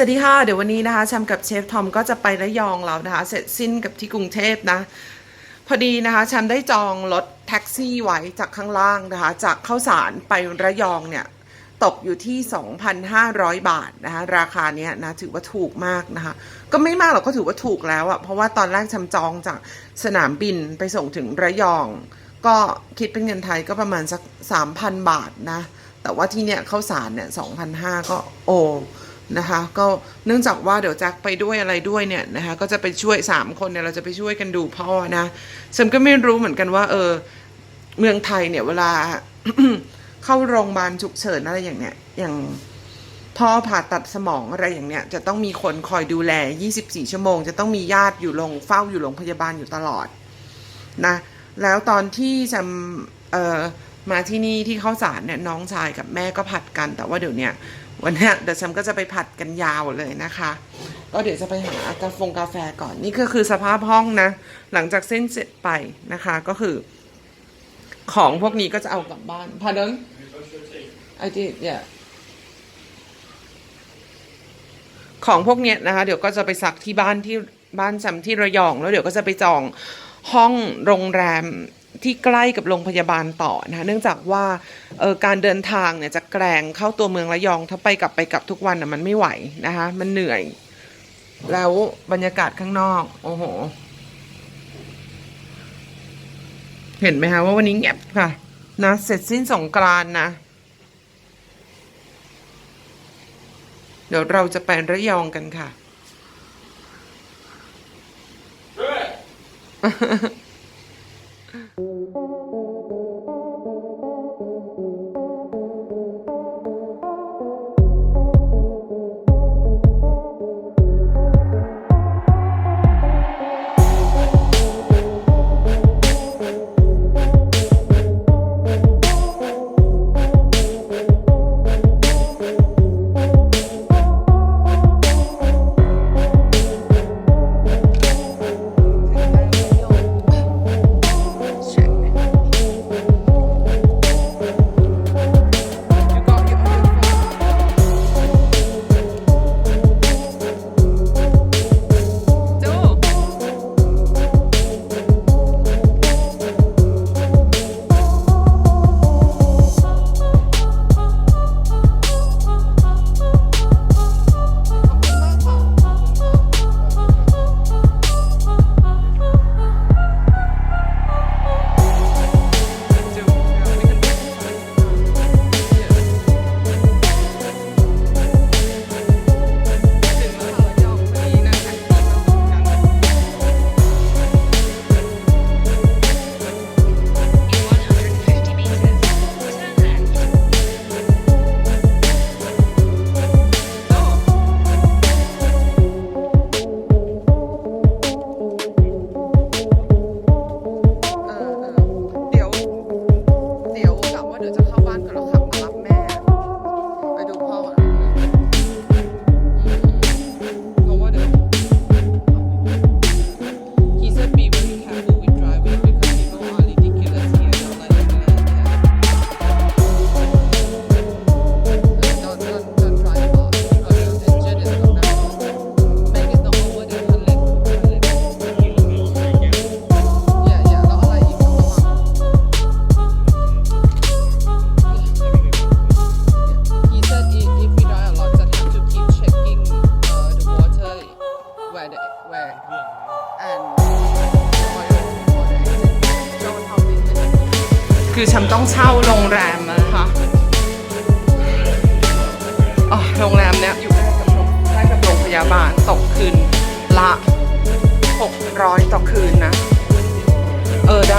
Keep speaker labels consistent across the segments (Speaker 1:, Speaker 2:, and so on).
Speaker 1: สวัสดีค่ะ เดี๋ยววันนี้นะคะแชมกับเชฟทอมก็จะไประยองแล้วนะคะ เสร็จสิ้นกับที่กรุงเทพนะ พอดีนะคะแชมได้จองรถแท็กซี่ไว้จากข้างล่างนะคะ จากเข้าสารไประยองเนี่ย ตกอยู่ที่ 2,500 บาทนะคะ ราคาเนี้ยนะถือว่าถูกมากนะคะ ก็ไม่มากหรอกก็ถือว่าถูกแล้วอะเพราะว่าตอนแรกแชมจองจากสนามบินไปส่งถึงระยอง ก็คิดเป็นเงินไทยก็ประมาณสัก3,000 บาทนะ แต่ว่าที่เนี่ยเข้าสารเนี่ย2,500ก็โอ นะคะ ก็เนื่องจากว่าเดี๋ยวแจ็คไปด้วยอะไรด้วยเนี่ยนะคะ ก็จะไปช่วยสามคนเนี่ยเราจะไปช่วยกันดูพ่อนะฉันก็ไม่รู้เหมือนกันว่า เออ เมืองไทยเนี่ยเวลาเข้าโรงพยาบาลฉุกเฉินอะไรอย่างเนี้ยอย่างพ่อผ่าตัดสมองอะไรอย่างเนี้ยจะต้องมีคนคอยดูแล 24 ชั่วโมง จะต้องมีญาติอยู่โรงเฝ้าอยู่โรงพยาบาลอยู่ตลอดนะ แล้วตอนที่จำเอ่อ มาที่นี่ที่เข้าสารเนี่ยน้องชายกับแม่ก็ผัดกัน แต่ว่าเดี๋ยวเนี้ยวันเนี้ยเดี๋ยวฉันก็จะไปผัดกันยาวเลยนะคะ ก็เดี๋ยวจะไปหากาแฟกาแฟก่อนนี่ก็คือสภาพห้องนะ หลังจากเส้นเสร็จไปนะคะ ก็คือ ของพวกนี้ก็จะเอากลับบ้าน pardon I did yeah ของพวกเนี้ยนะคะ เดี๋ยวก็จะไปซักที่บ้านที่บ้านจำที่ระยอง แล้วเดี๋ยวก็จะไปจองห้องโรงแรม ที่ใกล้กับโรงพยาบาลต่อนะคะเนื่องจากว่าเออการเดินทางเนี่ยจะแกรงเข้าตัวเมืองระยองถ้าไปกลับไปกลับทุกวันน่ะมันไม่ไหวนะคะมันเหนื่อย แล้วบรรยากาศข้างนอก โอ้โห เห็นไหมคะว่าวันนี้เงียบค่ะนะเสร็จสิ้นสงกรานนะ เดี๋ยวเราจะไประยองกันค่ะ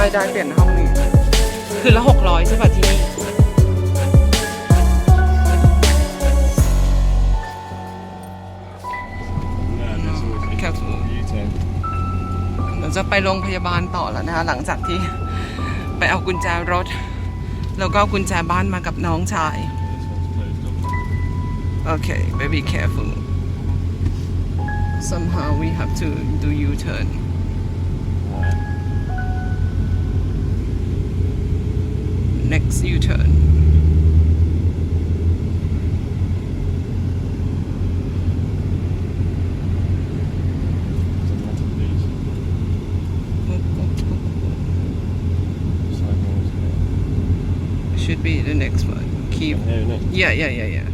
Speaker 1: ได้ได้เปลี่ยนห้องนี้คืนละ600ใช่ป่ะที่นี่ Careful.
Speaker 2: U-turn.
Speaker 1: เราจะไปโรงพยาบาลต่อแล้วนะคะหลังจากที่ไปเอากุญแจรถ แล้วก็เอากุญแจบ้านมากับน้องชาย โอเค very careful somehow we have to do U-turn next U-turn should be the next one. Keep.
Speaker 2: Yeah,
Speaker 1: yeah, yeah, yeah.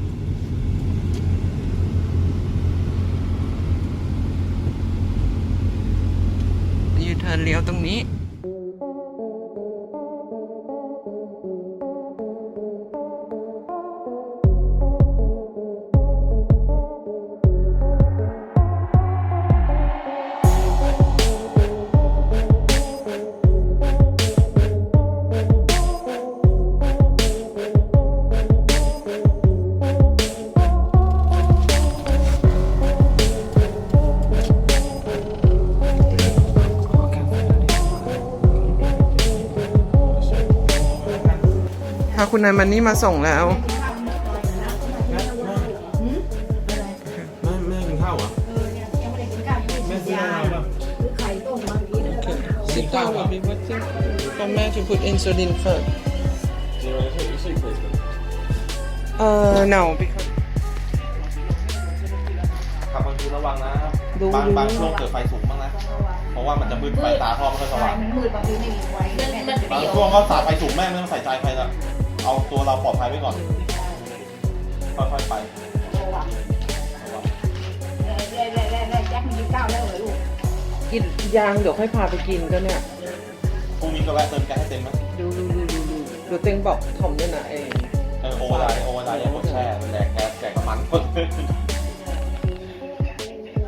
Speaker 1: U turn เลี้ยวตรงนี้ คุณนายมันนี่มาส่งแล้ว
Speaker 2: แม่แม่กินข้าวเหรอแม่ซื้ออะไรบ้าง
Speaker 1: Sit down, baby. What thing? For me to put insulin first.
Speaker 2: Zero, is it? You see, please.
Speaker 1: Uh, no, because
Speaker 3: ขับบางทีระวังนะ
Speaker 1: ดู
Speaker 3: บาง
Speaker 1: ดู
Speaker 3: บางช่วงเกิดไฟสูงบ้างนะ เพราะว่ามันจะมืดไฟตาพ่อไม่ค่อยสว่าง
Speaker 4: มันมืดบางทีไม่มีไฟ
Speaker 5: มันมัน
Speaker 3: บาง
Speaker 5: เปรี้ยว
Speaker 3: ช่วงก็สาดไฟสูงแม่ไม่ต้องใส่ใจไฟละ เอาตัวเราปลอดภัยไว้ก่อน ค่อยๆไประวัง
Speaker 4: แจ็คไม่ก้าวแล้วเหรอลูก
Speaker 1: กินยางเดี๋ยวค่อยพาไปกินก็เนี่ย
Speaker 3: พรุ่งนี้ก็แวะเติมแก๊สให้เต็มไหม
Speaker 1: ดูดูดูดูดูเดี๋ยวเต็งบอกทอมด้วยนะเอง
Speaker 3: เออโอเวอร์ไดโอเวอร์ไดอย่ากดแช่แดกแก๊สแดกน้ำมันคน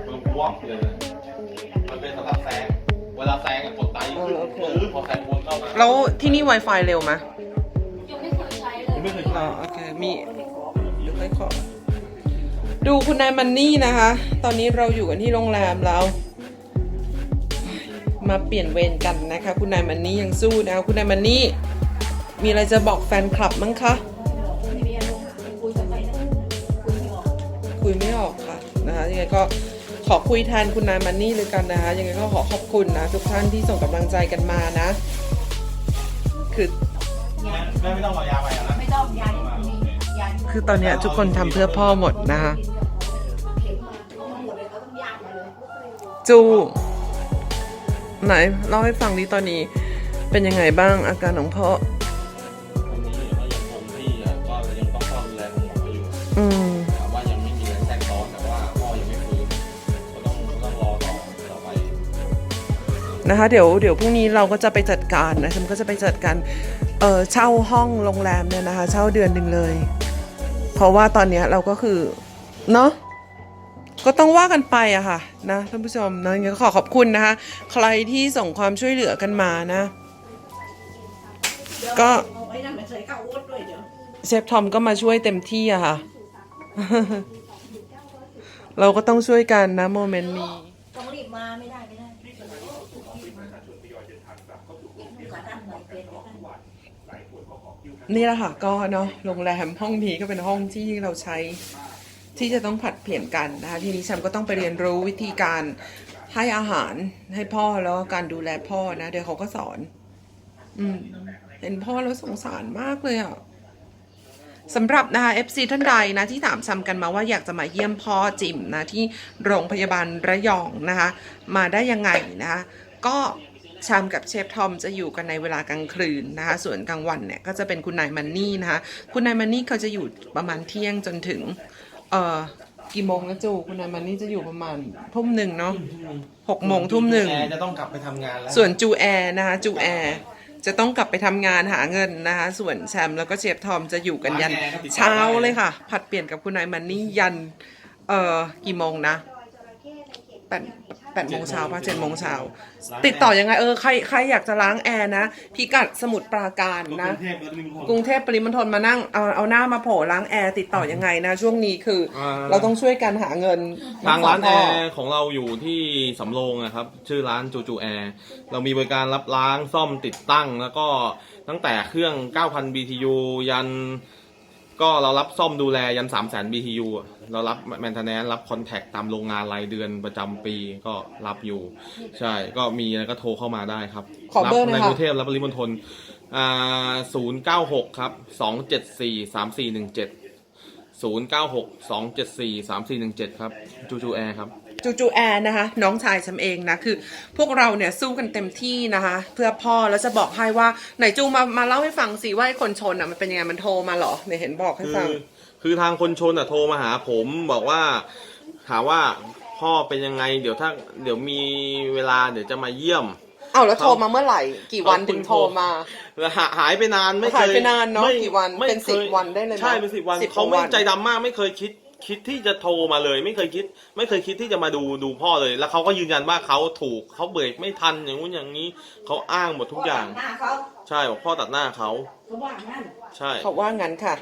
Speaker 3: มันพวกเลยมันเป็นสำหรับแซงเวลาแซงกดไตปื้อพอแซงวนเข้ามา
Speaker 1: แล้วที่นี่ Wi-Fi เร็วไหม อ๋อโอเคมีเดี๋ยวค่อยขอดูคุณนายมันนี่นะคะ ตอนนี้เราอยู่กันที่โรงแรมแล้ว มาเปลี่ยนเวรกันนะคะ คุณนายมันนี่ยังสู้นะคะคุณนายมันนี่มีอะไรจะบอกแฟนคลับมั้งคะ
Speaker 4: ไม่มีอารมณ์คุยกันไปนะคุยไม่ออก
Speaker 1: คุยไม่ออกค่ะนะคะยังไงก็ขอคุยแทนคุณนายมันนี่เลยกันนะคะยังไงก็ขอขอบคุณนะ ทุกท่านที่ส่งกำลังใจกันมานะ คือ
Speaker 4: ยา
Speaker 3: แม่ไม่ต้องรอยาไปอะนะ
Speaker 4: ไม่ต้องยาที่มียา
Speaker 1: คือตอนเนี้ยทุกคนทำเพื่อพ่อหมดนะคะ
Speaker 4: เข็มมาเอามาหมดเลยเขาต้องยากมาเลย
Speaker 1: จูไหนเล่าให้ฟังดิตอนนี้เป็นยังไงบ้างอาการของพ่อ
Speaker 3: วันนี้ก็ยังคงที่อะก็ยังต้องเฝ้าดูแลคุณหมออยู่
Speaker 1: อืม
Speaker 3: ถามว่ายังไม่มีอะไรแทรกซ้อนแต่ว่าพ่อยังไม่ฟื้นก็ต้องต้องรอต่อต่อไป
Speaker 1: นะคะเดี๋ยวเดี๋ยวพรุ่งนี้เราก็จะไปจัดการนะฉันก็จะไปจัดการ เออเช่าห้องโรงแรมเนี่ยนะคะ เช่าเดือนหนึ่งเลย เพราะว่าตอนนี้เราก็คือ เนาะก็ต้องว่ากันไปอะค่ะนะท่านผู้ชมนะงั้นก็ขอขอบคุณนะคะ ใครที่ส่งความช่วยเหลือกันมานะ ก็
Speaker 4: เอาไว้นั่นมาใส่ข้าวโอ๊ตด้วยเดี๋ยว
Speaker 1: เชฟทอมก็มาช่วยเต็มที่อะค่ะ เราก็ต้องช่วยกันนะโมเมนต์นี้
Speaker 4: ต้องรีบมาไม่ได้ไม่ได้ขาด้านไหนเป็น
Speaker 1: นี่แหละค่ะก็เนาะโรงแรมห้องนี้ก็เป็นห้องที่เราใช้ที่จะต้องผัดเปลี่ยนกันนะคะทีนี้แชมก็ต้องไปเรียนรู้วิธีการให้อาหารให้พ่อแล้วก็การดูแลพ่อนะเดี๋ยวเขาก็สอน อืมเห็นพ่อแล้วสงสารมากเลยอะสำหรับนะคะ FC ท่านใดนะที่ถามซ้ำกันมาว่าอยากจะมาเยี่ยมพ่อจิมนะที่โรงพยาบาลระยองนะคะ มาได้ยังไงนะคะก็ ชามกับเชฟทอมจะอยู่กันในเวลากลางคืนนะคะ ส่วนกลางวันเนี่ยก็จะเป็นคุณนายมันนี่นะคะ คุณนายมันนี่เขาจะอยู่ประมาณเที่ยงจนถึง เอ่อกี่โมงนะจูคุณนายมันนี่จะอยู่ประมาณทุ่มหนึ่งเนาะหกโมงทุ่มหนึ่ง
Speaker 3: แอร์จะต้องกลับไปทำงานแล้ว
Speaker 1: ส่วนจูแอร์นะคะจูแอร์จะต้องกลับไปทำงานหาเงินนะคะ ส่วนแชมป์แล้วก็เชฟทอมจะอยู่กันยัน เช้าเลยค่ะ ผัดเปลี่ยนกับคุณนายมันนี่ยัน เอ่อกี่โมงนะ แปดแปดโมงเช้าป่ะเจ็ดโมงเช้าติดต่อยังไงเออใครใครอยากจะล้างแอร์นะพิกัดสมุทรปราการนะ กรุงเทพปริมณฑลมานั่งเอาเอาหน้ามาโผล่ล้างแอร์ติดต่อยังไงนะ ช่วงนี้คืออาเราต้องช่วยกันหาเงิน
Speaker 2: ทางร้าน
Speaker 1: พ่
Speaker 2: แอร์ของเราอยู่ที่สำโรงนะครับ ชื่อร้านจูจูแอร์เรามีบริการรับล้างซ่อมติดตั้งแล้วก็ตั้งแต่เครื่อง 9,000 BTU ยัน ก็เรารับซ่อมดูแลยัน300,000 BTU อะเรารับแมนเทนแนนรับคอนแทคตามโรงงานรายเดือนประจำปีก็รับอยู่ ใช่ก็มีอะไรก็โทรเข้ามาได้ครับ
Speaker 1: ขอเบอร์ห
Speaker 2: ใน
Speaker 1: น่อย
Speaker 2: ก
Speaker 1: ค่ะ
Speaker 2: รุงเทพและปริมณฑลอ่า096ครับ274 3417 096 274 3417ครับจูจูแอร์ครับ
Speaker 1: จูจูแอนนะคะ น้องชายฉันเองนะคือ พวกเราเนี่ยสู้กันเต็มที่นะคะ เพื่อพ่อแล้วจะบอกให้ว่าไหนจูมามาเล่าให้ฟังสิว่าไอ้คนชนอะมันเป็นยังไงมันโทรมาเหรอเนี่ยเห็นบอกให้
Speaker 2: คื
Speaker 1: ฟั
Speaker 2: อง คือทางคนชนอะโทรมาหาผมบอกว่า ถามว่าพ่อเป็นยังไง เดี๋ยวถ้าเดี๋ยวมีเวลาเดี๋ยวจะมาเยี่ยม
Speaker 1: เอาแล้วโทรมาเมื่อไหร่ กี่วัน
Speaker 2: เขา
Speaker 1: ถึงโทรมา
Speaker 2: แล้วหาหายไปนานไม่เคย
Speaker 1: หายไปนานเนอะ
Speaker 2: ไม่
Speaker 1: กี่วัน
Speaker 2: ไม่
Speaker 1: เป็น
Speaker 2: คย
Speaker 1: สิบวันได้เลยนะ
Speaker 2: ใช่เป็นสิบวัน
Speaker 1: สิบ
Speaker 2: เขาไม่
Speaker 1: วัน
Speaker 2: ใจดำมากไม่เคยคิด คิดที่จะโทรมาเลย ไม่เคยคิด ไม่เคยคิดที่จะมาดูดูพ่อเลย แล้วเขาก็ยืนยันว่าเขาถูกเขาเบรกไม่ทันอย่างงู้นอย่างนี้เขาอ้างหมดทุกอย่าง
Speaker 4: หน้าเขา
Speaker 2: ใช่บอกพ่อตัดหน้าเขา
Speaker 4: เขาว่างั้น
Speaker 2: ใช่
Speaker 1: เขาว่างั้นค่ะ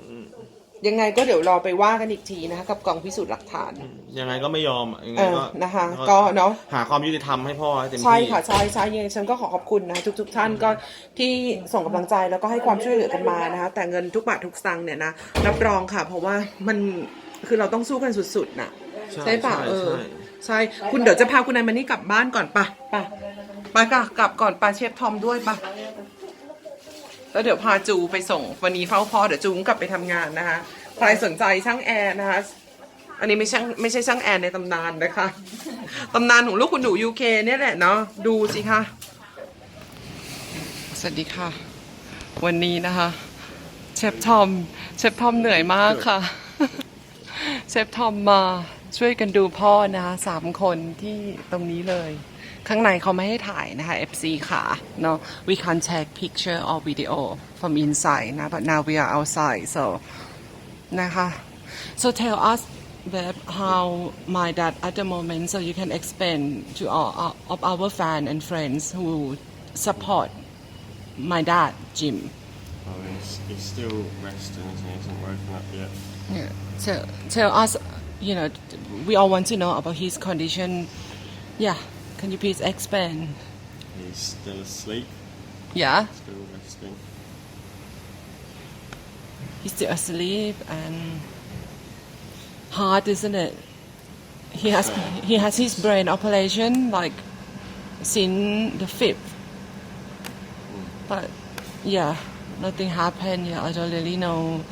Speaker 2: อืม
Speaker 1: ยังไงก็เดี๋ยวรอไปว่ากันอีกทีนะคะกับกองพิสูจน์หลักฐาน
Speaker 2: ยังไงก็ไม่ยอมอะยังไง
Speaker 1: เออ
Speaker 2: ก็
Speaker 1: นะคะ ก็เนาะ
Speaker 2: หาความยุติธรรมให้พ่อให้เต็มที่
Speaker 1: ใช่ค่ะใช่ใช่ยังไงฉันก็ขอขอบคุณนะทุกๆท่านก็ที่ส่งกำลังใจแล้วก็ให้ความช่วยเหลือกันมานะคะแต่เงินทุกบาททุกสตางค์เนี่ยนะรับรองค่ะ เพราะว่ามันคือเราต้องสู้กันสุดๆน่ะ ใช่ป่ะเออ
Speaker 2: ใช่
Speaker 1: ใช่คุณเดี๋ยวจะพาคุณนายมานี่กลับบ้านก่อนปะปะไปกะกลับก่อนปะเชฟทอมด้วยปะ แล้วเดี๋ยวพาจูไปส่งวันนี้เฝ้าพ่อเดี๋ยวจูงกลับไปทำงานนะคะใครสนใจช่างแอร์นะคะ อันนี้ไม่ช่างไม่ใช่ช่างแอร์ในตำนานนะคะตำนานของลูกคุณหนูยูเคเนี่ยแหละเนาะดูสิคะสวัสดีค่ะ วันนี้นะคะ เชฟทอมเชฟทอมเหนื่อยมากค่ะ เชฟทอมมาช่วยกันดูพ่อนะคะสามคนที่ตรงนี้เลย ข้างในเขาไม่ให้ถ่ายนะคะ FC ค่ะเนาะ we can't take picture or video from inside นะ but now we are outside so นะคะ so tell us that how my dad at the moment so you can explain to all of our fan and friends who support my dad Jim
Speaker 6: Oh, he's, he's still resting, isn't he? He hasn't woken up yet.
Speaker 1: Yeah. So tell us, you know, we all want to know about his condition. Yeah. Can you please explain?
Speaker 6: He's still asleep,
Speaker 1: Yeah.
Speaker 6: still resting.
Speaker 1: He's still asleep and hard, isn't it? He has he has his brain operation like since the fifth. Hmm. But yeah, nothing happened. Yeah, I don't really know.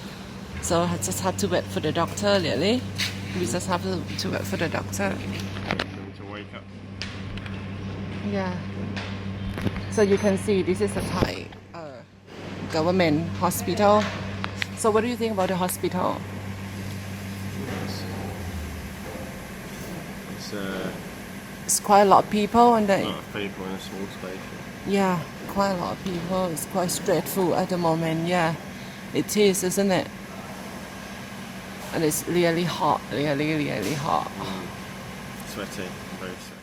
Speaker 1: So I just have to wait for the doctor. Really, we just have to, to wait for the doctor.
Speaker 6: For him to wake up.
Speaker 1: Yeah. So you can see this is a Thai uh, government hospital. So what do you think about the hospital?
Speaker 6: It's uh,
Speaker 1: It's quite a lot of people and
Speaker 6: a lot of people in a small space.
Speaker 1: yeah, quite a lot of people. It's quite stressful at the moment. Yeah, it is, isn't it? And it's really hot, really, really hot.
Speaker 6: Sweaty, very sweaty.